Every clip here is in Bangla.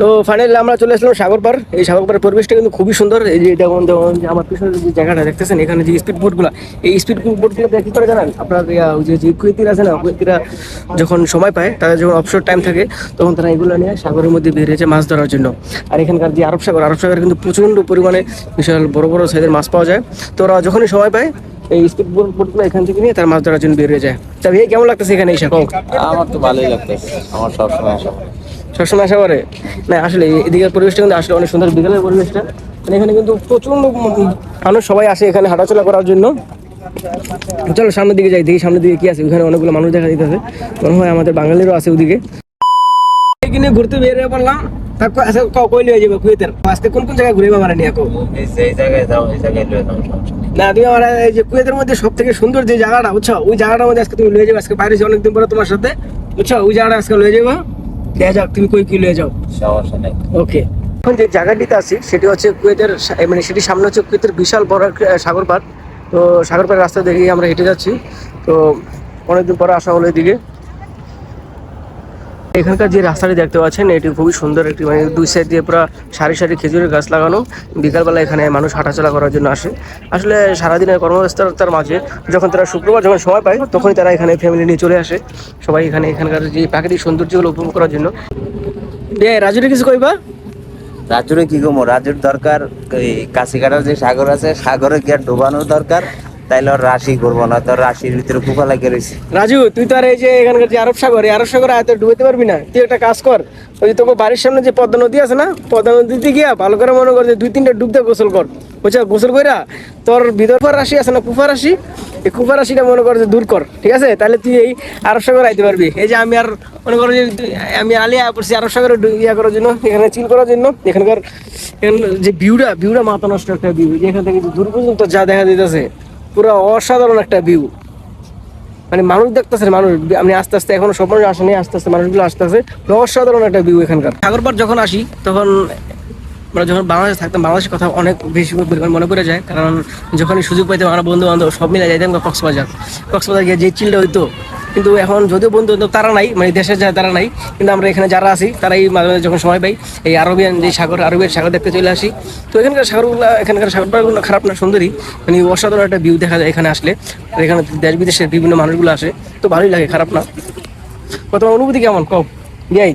তো ফাইনালি আমরা চলে আসলাম সাগর পার এই সাগর পাড়ের পরিবেশটা কিন্তু খুবই সুন্দর। এই যে দেখুন আমার পিছনে যে জায়গাটা দেখতেছেন, এখানে যে স্পিড বোটগুলো এই স্পিড বোটগুলো কি করে জানেন? আপনার যে যে কুয়েতিরা আছে না, কুয়েতিরা যখন সময় পায় তাদের যখন অবসর টাইম থাকে, তখন তারা এগুলো নিয়ে সাগরের মধ্যে বেরিয়েছে মাছ ধরার জন্য। আর এখানকার যে আরব সাগর, আরব সাগরে কিন্তু প্রচণ্ড পরিমাণে বিশাল বড় বড় সাইজের মাছ পাওয়া যায়। তো ওরা যখনই সময় পায়, এই স্পিড বোট বোটগুলো এখান থেকে নিয়ে তার মাছ ধরার জন্য বেরিয়ে যায়। তা ভাই, কেমন লাগতেছে এখানে এই সাগর আমার তো ভালোই লাগতেছে। আমার সবসময়। সবসময় আসা করে। না আসলে এদিকের পরিবেশটা কিন্তু আসলে অনেক সুন্দর বিকেলের পরিবেশটা। মানে এখানে কিন্তু প্রচণ্ড মানুষ সবাই আসে এখানে হাঁটাচলা করার জন্য। চলো সামনের দিকে যাই দেখি সামনের দিকে কি আছে। ওখানে অনেকগুলো মানুষ দেখা দিতেছে মনে হয় আমাদের বাঙালিরও আছে ওদিকে। এখানে ঘুরতে বেরিয়ে পড়লাম। তা ক- আচ্ছা, ক- কই লিয়ে যাবে? কুয়েতের। আজকে কোন কোন জায়গায় ঘুরে বাবা নিয়ে এই জায়গায় যাও এই জায়গায় লয়ে যাও সমস্যা নেই। না তুমি আমার এই যে কুয়েতের মধ্যে সব থেকে সুন্দর যে জায়গাটা বুঝছ? ওই জায়গাটার মধ্যে আজকে তুমি লয়ে যাবে। আজকে বাইরে অনেকদিন পরে তোমার সাথে বুঝছ? ওই জায়গাটা আজকে লয়ে যাব। দেখা যাক তুমি কই কি লয়ে যাও। সমস্যা নেই। ওকে এখন যে জায়গাটিতে আছি সেটি হচ্ছে কুয়েতের মানে সেটি সামনে হচ্ছে কুয়েতের বিশাল বড় সাগর পাড় তো সাগর পাড়ের রাস্তা দিয়ে আমরা হেঁটে যাচ্ছি। তো অনেকদিন পরে আসা হলো এদিকে। এখানকার যে রাস্তাটি দেখতে পাচ্ছেন, এটি খুবই সুন্দর একটি মানে দুই সাইড দিয়ে পুরো সারি সারি খেজুরের গাছ লাগানো। বিকালবেলা এখানে মানুষ হাঁটাচলা করার জন্য আসে। আসলে সারাদিনের কর্মব্যস্ততার মাঝে যখন তারা শুক্রবার যখন সময় পায়, তখনই তারা এখানে ফ্যামিলি নিয়ে চলে আসে। সবাই এখানে এখানকার যে প্রাকৃতিক সৌন্দর্যগুলো উপভোগ করার জন্য। রাজুরে কিছু কইবা? রাজুরে কি গো রাজুর দরকার, এই কাছিকাটার যে সাগর আছে, সাগরে আর ডোবানোর দরকার। তাইলে রাশি করব না, তোর রাশির ভিতরে কুপা লাগিয়ে রয়েছে। রাজু, তুই তো আর এই যে এখানকার যে আরব সাগর, এই আরব সাগর আয়তে ডুবাইতে পারবি না। তুই একটা কাজ কর, ওই তোকে বাড়ির সামনে যে পদ্মা নদী আছে না, পদ্মা নদীতে গিয়া ভালো করে মনে কর যে দুই তিনটা ডুবতে গোসল কর। বুঝছ? গোসল কইরা তোর বিদর্ভার রাশি আছে না কুফা রাশি, এই কুফা রাশিটা মনে কর যে দূর কর, ঠিক আছে? তাহলে তুই এই আরব সাগর আইতে পারবি। এই যে আমি আর মনে করো যে আমি আলিয়া পড়ছি আরব সাগরে ইয়া করার জন্য, এখানে চিল করার জন্য। এখানকার যে ভিউটা ভিউটা মাথা নষ্ট একটা ভিউ। যেখান থেকে দূর পর্যন্ত যা দেখা দিতেছে। পুরো অসাধারণ একটা ভিউ মানে মানুষ দেখতেছে, মানুষ, আমি আস্তে আস্তে এখনও সব মানুষ আসেনি, আস্তে আস্তে মানুষগুলো আসতে আসে অসাধারণ একটা ভিউ এখানকার। সাগর পার যখন আসি, তখন আমরা যখন বাংলাদেশে থাকতাম, বাংলাদেশের কথা অনেক বেশি পরিমাণ মনে পড়ে যায়। কারণ যখনই সুযোগ পাইতাম, আমরা বন্ধু বান্ধব সব মিলে যাইতাম কক্সবাজার। কক্সবাজার গিয়ে যে চিলটা হইতো কিন্তু এখন যদিও বন্ধু তারা নাই মানে দেশে যায় তারা নাই, কিন্তু আমরা এখানে যারা আছি, তারাই মাঝে মাঝে যখন সময় পাই, এই আরবিয়ান যে সাগর, আরবিয়ান সাগর দেখতে চলে আসি। তো এখানকার সাগরগুলো এখানকার সাগরগুলো খারাপ না, সুন্দরী। মানে অসাধারণ একটা ভিউ দেখা যায় এখানে আসলে। এখানে দেশ বিদেশের বিভিন্ন মানুষগুলো আসে, তো ভালোই লাগে, খারাপ না। তোমার অনুভূতি কেমন? কম যাই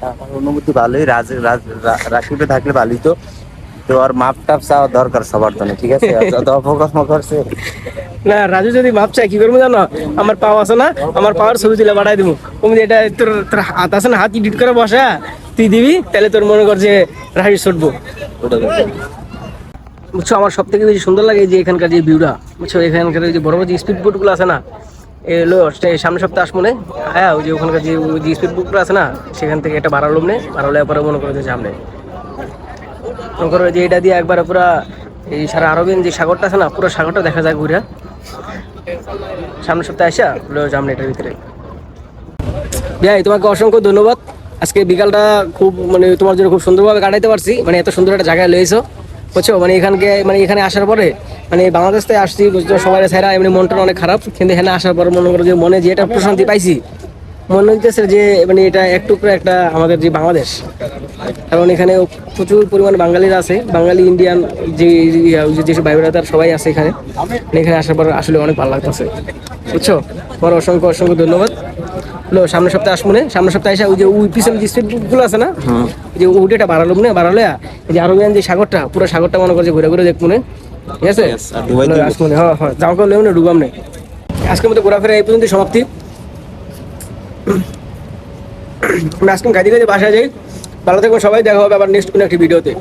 আমার অনুভূতি ভালোই, রাজ রাজ- রা- থাকলে ভালোই তো। তো মাপ টাপ চাওয়া দরকার সবার জন্য, ঠিক আছে? যত অপকর্ম করছে। না, রাজু যদি মাপ চাই কি করব জানো? আমার পাও আছে না, আমার পাওয়ার ছবি তুলে পাঠাই দেবো তুমি এটা তোর তোর হাত আছে না, হাত ইডিট করে বসা তুই দিবি, তাহলে তোর মনে কর যে রাহি ছুটবো। বুঝছ, আমার সব থেকে বেশি সুন্দর লাগে যে এখানকার যে ভিউটা। বুঝছ, এখানকার যে বড় বড় যে স্পিড বোটগুলো আছে না এলো সামনের সপ্তাহে আসব না। হ্যাঁ ওই যে ওখানকার যে স্পিড বোটগুলো আছে না, সেখান থেকে এটা বাড়ালো নে, বাড়ালে পরে মনে করে যে সামনে মনে করো যে এটা দিয়ে একবার পুরো এই সারা আরবিয়ান যে সাগরটা আছে না, পুরো সাগরটা দেখা যায় ঘুরে। সামনের সপ্তাহে আসা সামনে এটার ভিতরে। ভাই তোমাকে অসংখ্য ধন্যবাদ। আজকে বিকালটা খুব মানে তোমার জন্য খুব সুন্দরভাবে কাটাইতে পারছি। মানে এত সুন্দর একটা জায়গায় লয়েছো বুঝছ? মানে এখানকে মানে এখানে আসার পরে মানে বাংলাদেশ থেকে আসছি, বুঝছ? সবাই ছাড়া এমনি মনটা অনেক খারাপ। কিন্তু এখানে আসার পর মনে করো যে মনে যে এটা প্রশান্তি পাইছি। মনে হইতেছে যে মানে এটা এক করে একটা আমাদের যে বাংলাদেশ কারণ এখানে প্রচুর পরিমাণে বাঙালিরা আছে বাঙালি ইন্ডিয়ান যে যেসব ভাই বোনেরা তারা সবাই আছে এখানে। মানে এখানে আসার পর আসলে অনেক ভালো লাগতেছে। বুঝছ? বড় অসংখ্য অসংখ্য ধন্যবাদ। হলো সামনের সপ্তাহে আসব না। সামনের সপ্তাহে এসে ওই যে ওই পিছনে যে স্ট্রিটগুলো আছে না যে উঠেটা বাড়ালো না বাড়ালে এই যে আরবিয়ান যে সাগরটা পুরো সাগরটা মনে করছে ঘুরে ঘুরে দেখব না। ঠিক আছে। আসব না হ্যাঁ হ্যাঁ। যাও করলে না ডুবাম নেই আজকের মতো ঘোরাফেরা এই পর্যন্ত সমাপ্তি। আজকে গাড়ি গাড়ি বাসায় যাই। ভালো থাকবেন সবাই, দেখা হবে আবার নেক্সট কোনো একটি ভিডিওতে